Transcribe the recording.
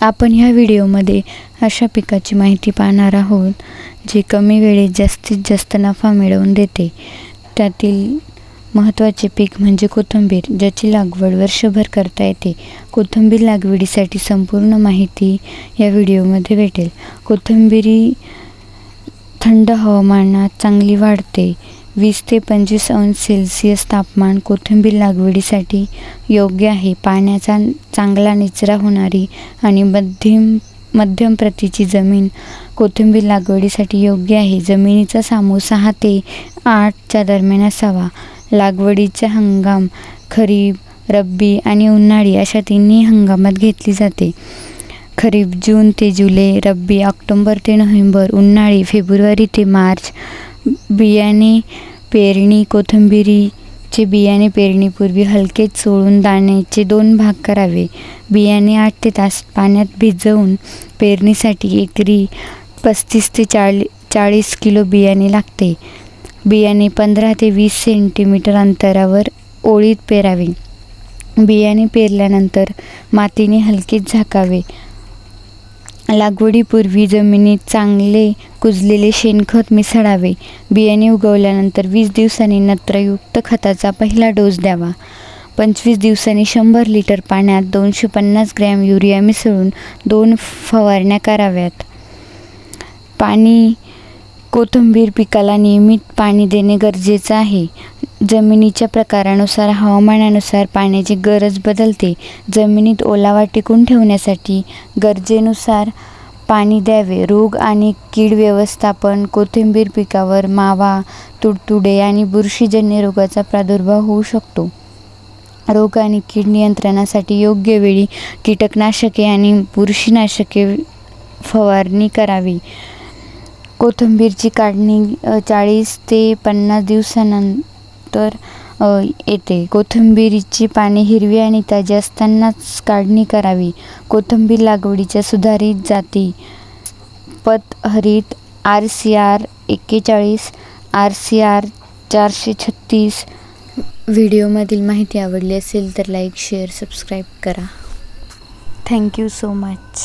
आपण ह्या व्हिडिओमध्ये अशा पिकाची माहिती पाहणार आहोत जे कमी वेळेत जास्तीत जास्त नफा मिळवून देते. त्यातील महत्त्वाचे पीक म्हणजे कोथिंबीर ज्याची लागवड वर्षभर करता येते. कोथिंबीर लागवडीसाठी संपूर्ण माहिती या व्हिडिओमध्ये भेटेल. कोथिंबीरी थंड हवामानात चांगली वाढते. वीस ते पंचवीस अंश सेल्सिअस तापमान कोथिंबीर लागवडीसाठी योग्य आहे. पाण्याचा चांगला निचरा होणारी आणि मध्यम मध्यम प्रतीची जमीन कोथिंबीर लागवडीसाठी योग्य आहे. जमिनीचा सामू सहा ते आठच्या दरम्यान असावा. लागवडीचा हंगाम खरीप रब्बी आणि उन्हाळी अशा तिन्ही हंगामात घेतली जाते. खरीप जून ते जुलै रब्बी ऑक्टोंबर ते नोव्हेंबर उन्हाळी फेब्रुवारी ते मार्च बियाणे पेरणी कोथिंबिरीचे बियाणे पेरणीपूर्वी हलके चोळून दाण्याचे दोन भाग करावे. बियाणे आठ ते तास पाण्यात भिजवून पेरणीसाठी एकरी पस्तीस ते चाळी चाळीस किलो बियाणे लागते. बियाणे पंधरा ते वीस सेंटीमीटर अंतरावर ओळीत पेरावे. बियाणे पेरल्यानंतर मातीने हलकेच झाकावे. लागवडीपूर्वी जमिनीत चांगले कुजलेले शेणखत मिसळावे. बियाणे उगवल्यानंतर वीस दिवसांनी नत्रयुक्त खताचा पहिला डोस द्यावा. पंचवीस दिवसांनी शंभर लिटर पाण्यात दोनशे पन्नास ग्रॅम युरिया मिसळून दोन फवारण्या कराव्यात. पाणी कोथिंबीर पिकाला नियमित पाणी देणे गरजेचं आहे. जमिनीच्या प्रकारानुसार हवामानानुसार पाण्याची गरज बदलते. जमिनीत ओलावा टिकून ठेवण्यासाठी गरजेनुसार पाणी द्यावे. रोग आणि कीड व्यवस्थापन कोथिंबीर पिकावर मावा तुडतुडे आणि बुरशीजन्य रोगाचा प्रादुर्भाव होऊ शकतो. रोग आणि कीड नियंत्रणासाठी योग्य वेळी कीटकनाशके आणि बुरशीनाशके फवारणी करावी. कोथिंबीरची काढणी चाळीस ते पन्नास तर येते. कोथिंबीरीची पाने हिरवी आणि ताजी असतानाच काढणी करावी. कोथिंबीर लागवडीच्या सुधारित जाती. पतहरित आर सी आर एक्केचाळीस आर सी आर चारशे छत्तीस. व्हिडिओमधील माहिती आवडली असेल तर लाईक शेअर सबस्क्राईब करा. Thank you so much.